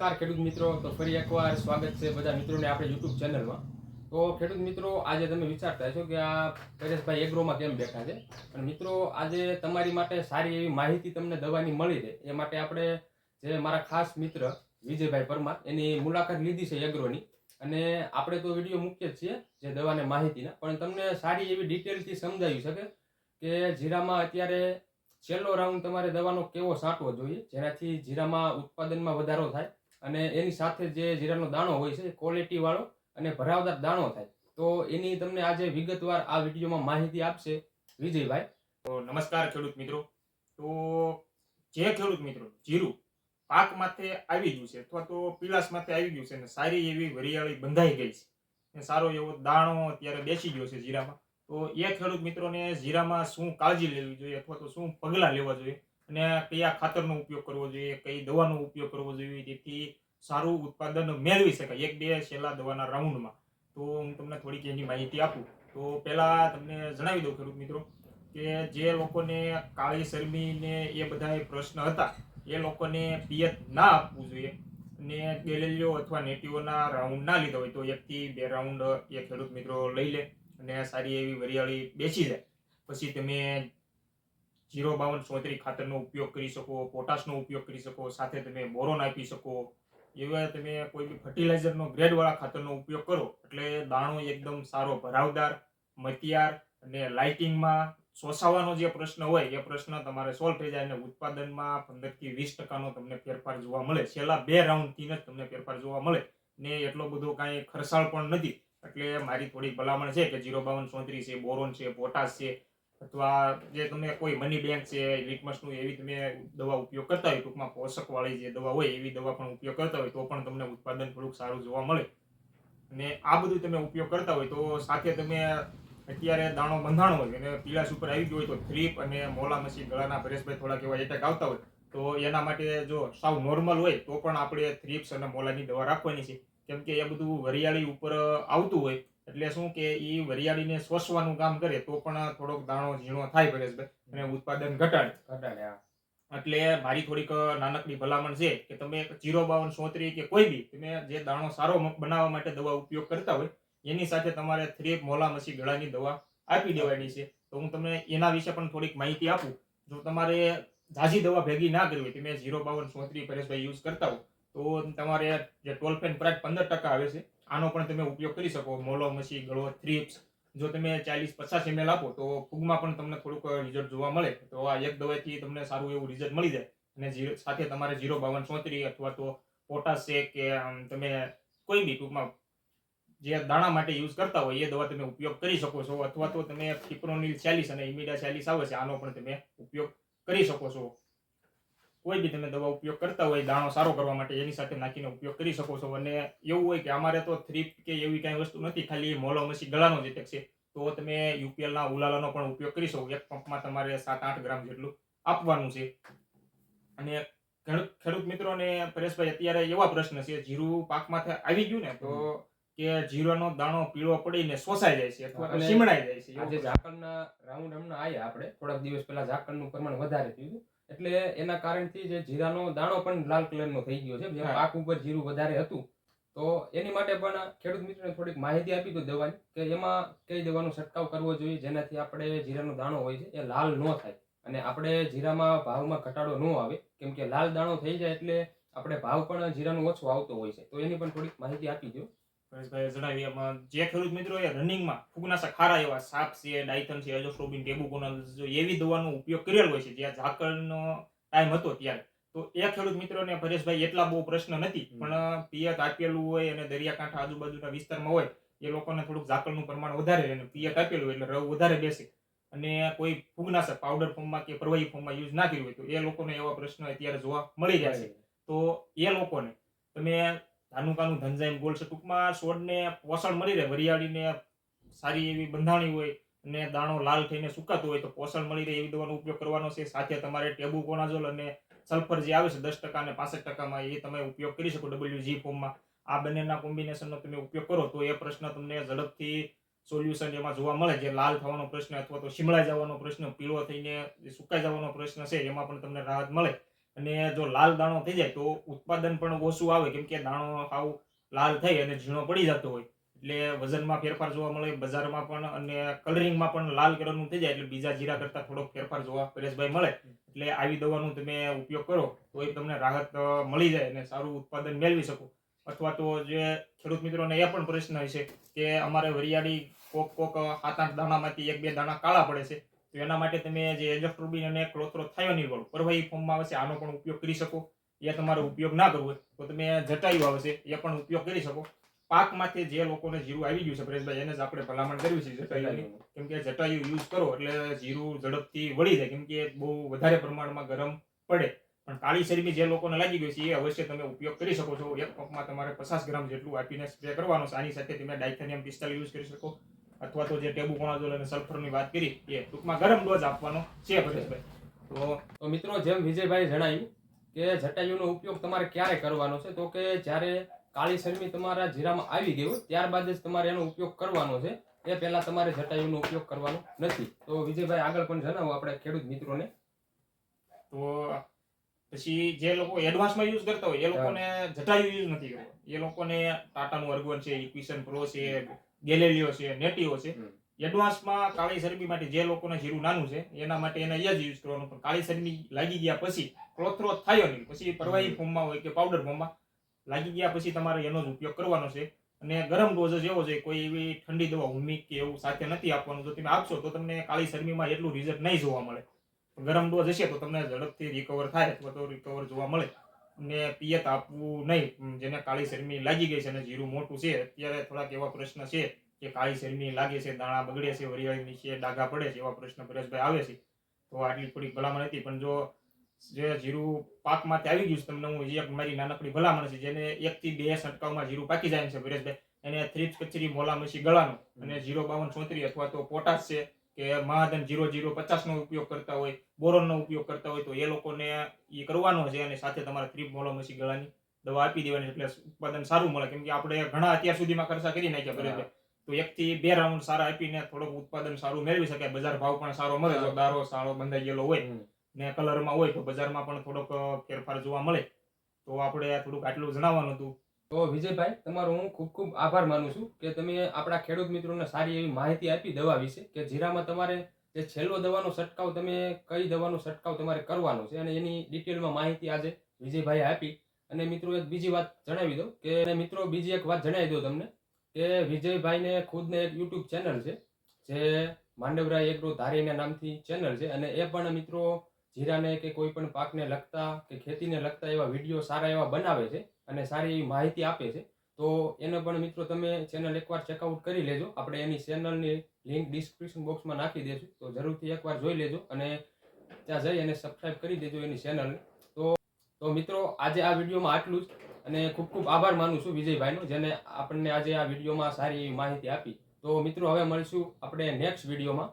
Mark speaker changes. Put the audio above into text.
Speaker 1: નમસ્કાર, ખેડૂત મિત્રો. તો ફરી એકવાર સ્વાગત છે બધા મિત્રોને આપણે યુટ્યુબ ચેનલમાં. તો ખેડૂત મિત્રો, આજે તમે વિચારતા છો કે આ પરેશભાઈ એગ્રોમાં કેમ બેઠા છે? અને મિત્રો, આજે તમારી માટે સારી એવી માહિતી તમને દવાની મળી રહે. એ માટે આપણે જે મારા ખાસ મિત્ર વિજયભાઈ પરમાર, એની મુલાકાત લીધી છે એગ્રોની. અને આપણે તો વીડિયો મૂકીએ છીએ જે દવાને માહિતીના. પણ તમને સારી એવી ડિટેલથી સમજાવી શકે કે જીરામાં અત્યારે છેલ્લો રાઉન્ડ તમારે દવાનો કેવો છાંટવો જોઈએ? જેનાથી જીરામાં ઉત્પાદનમાં વધારો થાય. અને એની સાથે જે જીરાનો દાણો હોય છે ક્વોલિટી વાળો અને ભરાવદાર દાણો થાય. તો એની તમને આજે વિગતવાર આ વિડીયોમાં માહિતી આપશે વિજયભાઈ.
Speaker 2: તો નમસ્કાર ખેડૂત મિત્રો. તો જે ખેડૂત મિત્રો, જીરું પાક માથે આવી ગયું છે અથવા તો પીળાશ માથે આવી ગયું છે અને સારી એવી વરિયાળી બંધાઈ ગઈ છે. અને સારો એવો દાણો અત્યારે બેસી ગયો છે જીરામાં. તો એ ખેડૂત મિત્રોને જીરામાં શું કાળજી લેવી જોઈએ અથવા તો શું પગલાં લેવા જોઈએ? અને કયા ખાતરનો ઉપયોગ કરવો જોઈએ, કઈ દવાનો ઉપયોગ કરવો જોઈએ, જેથી સારું ઉત્પાદન મેળવી શકાય. એક, બે છેલ્લા દવાના રાઉન્ડમાં. તો હું તમને થોડીક એની માહિતી આપું. તો પહેલાં તમને જણાવી દઉં ખેડૂત મિત્રો, કે જે લોકોને કાળી શરમી ને એ બધા પ્રશ્ન હતા, એ લોકોને પિયત ના આપવું જોઈએ અને ગેલેલિયો અથવા નેટીઓના રાઉન્ડ ના લીધા હોય. તો એકથી બે રાઉન્ડ એ ખેડૂત મિત્રો લઈ લે અને સારી એવી વરિયાળી બેસી જાય. પછી તમે જીરો બાવન ચોત્રી ખાતરનો ઉપયોગ કરી શકો, પોટાશનો ઉપયોગ કરી શકો, સાથે તમે બોરોન આપી શકો, એવા તમે કોઈ બી ફર્ટિલાઇઝરનો ગ્રેડવાળા ખાતરનો ઉપયોગ કરો, એટલે દાણો એકદમ સારો ભરાવદાર, મતિયાર અને લાઇટિંગમાં શોષાવાનો જે પ્રશ્ન હોય, એ પ્રશ્ન તમારે સોલ્વ થઈ જાય અને ઉત્પાદનમાં પંદરથી વીસ ટકાનો તમને ફેરફાર જોવા મળે. છેલ્લા બે રાઉન્ડથી જ તમને ફેરફાર જોવા મળે ને એટલો બધો કાંઈ ખર્ચાળ પણ નથી. એટલે મારી થોડી ભલામણ છે કે જીરો બાવન ચોત્રીસ છે બોરોન છે, પોટાશ છે અથવા જે તમે કોઈ મની બેંક છે લિટમસનું એવી તમે દવા ઉપયોગ કરતા હોય, ટૂંકમાં પોષકવાળી જે દવા હોય, એવી દવા પણ ઉપયોગ કરતા હોય, તો પણ તમને ઉત્પાદન થોડુંક સારું જોવા મળે. અને આ બધું તમે ઉપયોગ કરતા હોય, તો સાથે તમે અત્યારે દાણો બંધાણો હોય, અને પીલાશ ઉપર આવી ગયો હોય, તો થ્રીપ અને મોલા મસી ગળાના પરેશભાઈ થોડાક એવા એટેક આવતા હોય, તો એના માટે જો સાવ નોર્મલ હોય, તો પણ આપણે થ્રીપ્સ અને મોલાની દવા રાખવાની છે. કેમ કે એ બધું વરિયાળી ઉપર આવતું હોય એટલે શું કે એ વરિયાળીને શોષવાનું કામ કરે તો પણ થોડોક દાણો ઝીણો થાય પરેશભાઈ અને ઉત્પાદન ઘટાડે.
Speaker 1: ઘટાડે
Speaker 2: એટલે મારી થોડીક નાનકડી ભલામણ છે કે તમે જીરો બાવન સોત્રી કે કોઈ બી તમે જે દાણો સારો બનાવવા માટે દવા ઉપયોગ કરતા હોય એની સાથે તમારે થ્રી મોલા મસી ગળાની દવા આપી દેવાની છે. તો હું તમને એના વિશે પણ થોડીક માહિતી આપું. જો તમારે ઝાઝી દવા ભેગી ના કરવી તમે જીરો બાવન સોત્રી પરેશભાઈ યુઝ કરતા હો તો તમારે જે ટોલ પેન પ્રાઇસ પંદર ટકા આવે છે. આનો પણ તમે ઉપયોગ કરી શકો. મોલો મસી ગળો થ્રીપ્સ જો તમે ચાલીસ, પચાસ એમએલ આપો તો ફૂગમાં પણ તમને થોડુંક રિઝલ્ટ જોવા મળે. તો આ એક દવાથી તમને સારું એવું રિઝલ્ટ મળી જાય. અને સાથે તમારે જીરો બાવન ચોત્રી અથવા તો પોટાશ છે કે તમે કોઈ બી ટૂંકમાં જે દાણા માટે યુઝ કરતા હોય એ દવા તમે ઉપયોગ કરી શકો છો. અથવા તો તમે ફિપ્રોનિલ ચાલીસ અને ઇમિડા ચાલીસ આવે છે, આનો પણ તમે ઉપયોગ કરી શકો છો. કોઈ બી તમે દવા ઉપયોગ કરતા હોય દાણો સારો કરવા માટે એની સાથે નાખીને ઉપયોગ કરી શકો છો. અને એવું હોય કે અમારે તો થ્રીપ કે એવી કાંઈ વસ્તુ નથી ખાલી મોલો મસી ગળાનો જ છે. તો તમે યુપીએલના ઉલાલાનો પણ ઉપયોગ કરી શકો. એક પંપમાં તમારે સાત આઠ ગ્રામ જેટલું આપવાનું છે. અને ખેડૂત મિત્રો મિત્રોને પરેશભાઈ અત્યારે એવા પ્રશ્ન છે જીરું પાકમાંથી આવી ગયું ને તો કે જીરાનો દાણો પીળો પડીને શોષાઈ જાય છે અથવા સીમડાઈ જાય છે
Speaker 1: આજે ઝાકળના રાઉન્ડ હમણાં આવ્યા આપણે. થોડાક દિવસ પહેલા ઝાકળનું પ્રમાણ વધારે થયું એટલે એના કારણથી જે જીરાનો દાણો પણ લાલ કલરનો થઈ ગયો છે
Speaker 2: જે.
Speaker 1: પાક ઉપર જીરું વધારે હતું તો એની માટે પણ ખેડૂત મિત્રોને થોડીક માહિતી આપી દો દવાની કે એમાં કઈ દવાનો છંટકાવ કરવો જોઈએ જેનાથી આપણે જીરાનો દાણો હોય છે એ લાલ ન થાય. અને આપણે જીરામાં ભાવમાં ઘટાડો ન આવે કેમ કે લાલ દાણો થઈ જાય એટલે આપણે ભાવ પણ જીરાનો ઓછો આવતો હોય છે. તો એની પણ થોડીક માહિતી આપી દો
Speaker 2: પરેશભાઈએ જણાવી એમાં જે ખેડૂત મિત્રો એ રનિંગમાં ફૂગનાશક ખારા એવા સાપ છે ડાયથન છે એજોસ્ટ્રોબિન ટેબુકોનલ જો એવી દવાનો ઉપયોગ કરેલો હોય છે જ્યાં ઝાકળનો ટાઈમ હતો ત્યારે. તો એ ખેડૂત મિત્રોને પરેશભાઈ એટલા બહુ પ્રશ્ન નથી પણ પિયત આપેલું હોય અને દરિયાકાંઠા આજુબાજુના વિસ્તારમાં હોય એ લોકોને થોડુંક ઝાકળનું પ્રમાણ વધારે રહે અને પિયત આપેલું હોય એટલે રવ વધારે બેસે. અને કોઈ ફૂગનાશક પાવડર ફોર્મમાં કે પ્રવાહી ફોર્મમાં યુઝ ના કર્યું હોય તો એ લોકોને એવા પ્રશ્ન અત્યારે જોવા મળી રહ્યા છે. તો એ લોકોને તમે ધાનુકાનું ધનજાઈમ ગોળ છે. ટૂંકમાં છોડને પોષણ મળી રહે. વરિયાળીને સારી એવી બંધાણી હોય અને દાણો લાલ થઈને સુકાતો હોય તો પોષણ મળી રહે. એવી દવાનો ઉપયોગ કરવાનો છે. સાથે તમારે ટેબુ કોનાઝોલ અને સલ્ફર જે આવે છે, દસ ટકા અને પાસઠ ટકામાં એ તમે ઉપયોગ કરી શકો ડબલ્યુ જી ફોર્મમાં. આ બંનેના કોમ્બિનેશનનો તમે ઉપયોગ કરો તો એ પ્રશ્ન તમને ઝડપથી સોલ્યુશન એમાં જોવા મળે. જે લાલ થવાનો પ્રશ્ન અથવા તો શિમળા જવાનો પ્રશ્ન, પીળો થઈને સુકાઈ જવાનો પ્રશ્ન છે, એમાં પણ તમને રાહત મળે. અને જો લાલ દાણો થઈ જાય તો ઉત્પાદન પણ ઓછું આવે, કેમ કે દાણો સાવ લાલ થઈ અને ઝીણો પડી જતો હોય. એટલે વજનમાં ફેરફાર જોવા મળે, બજારમાં પણ અને કલરિંગમાં પણ લાલ કલરનું થઈ જાય, એટલે બીજા જીરા કરતાં થોડોક ફેરફાર જોવા પરેશભાઈ મળે. એટલે આવી દવાનો તમે ઉપયોગ કરો તો એ તમને રાહત મળી જાય અને સારું ઉત્પાદન મેળવી શકો. અથવા તો જે ખેડૂત મિત્રોને એ પણ પ્રશ્ન હશે કે અમારે વરિયાળી કોક કોક સાત આઠ દાણામાંથી એક બે દાણા કાળા પડે છે તો એના માટે તમે જે એજોસ્ટ્રોબિન અને ક્લોથ્રો થાયોનિલ વાળું પ્રવાહી ફોર્મમાં આવે છે આનો પણ ઉપયોગ કરી શકો. એ તમારો ઉપયોગ ના કરવો હોય તો તમે જટાયુ આવે છે એ પણ ઉપયોગ કરી શકો. પાકમાંથી જે લોકોને જીરું આવી ગયું છે પરેશભાઈ એને જ આપણે ભલામણ કરવી છે જટાયુની. કેમ કે જટાયુ યુઝ કરો એટલે જીરું ઝડપથી વળી જાય. કેમ કે બહુ વધારે પ્રમાણમાં ગરમ પડે. પણ કાળી શરીરની જે લોકોને લાગી ગયું છે એ અવશ્ય તમે ઉપયોગ કરી શકો છો. એક પંપમાં તમારે પચાસ ગ્રામ જેટલું આપીને સ્પ્રે કરવાનો છે. આની સાથે તમે ડાયથેનિયમ પિસ્તાલ યુઝ કરી શકો. અથવા તો જે ટેબુકોનાઝોલ અને સલ્ફરની વાત કરી એ ટૂંકમાં ગરમ ડોઝ આપવાનો છે ભરેશભાઈ. તો
Speaker 1: મિત્રો જેમ વિજયભાઈ જણાવ્યું કે જટાયુનો ઉપયોગ તમારે ક્યારે કરવાનો છે તો કે જ્યારે કાળી શરમી તમારા જીરામાં આવી ગયું ત્યારબાદ જ તમારે એનો ઉપયોગ કરવાનો છે. એ પહેલા તમારે જટાયુનો ઉપયોગ કરવાનો નથી. તો વિજયભાઈ આગળ પણ જણાવો આપણે ખેડૂત મિત્રોને.
Speaker 2: તો પછી જે લોકો એડવાન્સમાં યુઝ કરતા હોય એ લોકોને જટાયુ યુઝ નથી કરવો. એ લોકોને ટાટાનું અર્ગોન છે ઇક્વિશન પ્રો છે ગેલેલિયો છે નેટીઓ છે. એડવાન્સમાં કાળી શરમી માટે જે લોકોને જીરું નાનું છે એના માટે એને એ જ યુઝ કરવાનું. પણ કાળી શરમી લાગી ગયા પછી ક્લોથ્રો થયો નહીં. પછી પ્રવાહી ફોર્મમાં હોય કે પાવડર ફોર્મમાં લાગી ગયા પછી તમારે એનો જ ઉપયોગ કરવાનો છે. અને ગરમ ડોઝ જ એવો છે કોઈ એવી ઠંડી દવા હુમિક કે એવું સાથે નથી આપવાનું. જો તમે આપશો તો તમને કાળી શરમીમાં એટલું રિઝલ્ટ નહીં જોવા મળે. ગરમ ડોઝ હશે તો તમને ઝડપથી રિકવર થાય અથવા તો રિકવર જોવા મળે. અને પિયત આપવું નહીં. જેને કાળી શરમી લાગી ગઈ છે અને જીરું મોટું છે, અત્યારે થોડાક એવા પ્રશ્ન છે કે કાળી શરમી લાગે છે, દાણા બગડે છે, વરિયાળી નીચે ડાઘા પડે છે એવા પ્રશ્ન પરેશભાઈ આવે છે. તો આટલી થોડી ભલામણ હતી, પણ જો જે જીરું પાકમાંથી આવી ગયું છે, તમને હું એક મારી નાનકડી ભલામણ છે, જેને એકથી બે છંટકાવમાં જીરું પાકી જાય છે પરેશભાઈ. એને થ્રીપ્સ કચરી મોલા મસી ગળાનું અને જીરો બાવન ચોત્રી અથવા તો પોટાશ છે કે મહાધન જીરો જીરો પચાસ નો ઉપયોગ કરતા હોય બોરોન નો ઉપયોગ કરતા હોય તો એ લોકોને એ કરવાનો છે અને સાથે તમારે ત્રીપ મોલો મસી ગળાની દવા આપી દેવાની એટલે ઉત્પાદન સારું મળે. કેમ કે આપણે ઘણા અત્યાર સુધીમાં ખર્ચા કરી નાખ્યા પરેશભાઈ તો એક થી બે રાઉન્ડ સારા આપીને થોડુંક ઉત્પાદન સારું મેળવી શકાય. બજાર ભાવ પણ સારો મળે જો દારો સારો બંધાઈ ગયેલો હોય ને કલરમાં હોય તો બજારમાં પણ થોડોક ફેરફાર જોવા મળે. તો આપણે થોડુંક આટલું જણાવવાનું હતું.
Speaker 1: તો વિજયભાઈ, તમારો હું ખૂબ ખૂબ આભાર માનું છું કે તમે આપણા ખેડૂત મિત્રોને સારી એવી માહિતી આપી દવા વિશે કે જીરામાં તમારે જે છેલ્લો દવાનો છંટકાવ તમે કઈ દવાનો છંટકાવ તમારે કરવાનો છે અને એની ડિટેલમાં માહિતી આજે વિજયભાઈ આપી. અને મિત્રો, એક બીજી વાત જણાવી દઉં કે મિત્રો, બીજી એક વાત જણાવી દઉં તમને કે વિજયભાઈને ખુદને એક યુટ્યુબ ચેનલ છે, જે માંડવરા એગ્રો ધારીના નામથી ચેનલ છે. અને એ પણ મિત્રો જીરાને કે કોઈ પણ પાકને લગતા કે ખેતીને લગતા એવા વીડિયો સારા એવા બનાવે છે. અને સારી એવી માહિતી આપે છે. તો એને પણ મિત્રો તમે ચેનલ એકવાર ચેકઆઉટ કરી લેજો. આપણે એની ચેનલની લિંક ડિસ્ક્રિપ્શન બોક્સમાં નાખી દઈશું. તો જરૂરથી એકવાર જોઈ લેજો અને ત્યાં જઈ અને સબસ્ક્રાઇબ કરી દેજો એની ચેનલને તો તો મિત્રો, આજે આ વિડીયોમાં આટલું જ. અને ખૂબ ખૂબ આભાર માનું છું વિજયભાઈનો, જેને આપણને આજે આ વિડીયોમાં સારી એવી માહિતી આપી. તો મિત્રો, હવે મળીશું આપણે નેક્સ્ટ વિડીયોમાં.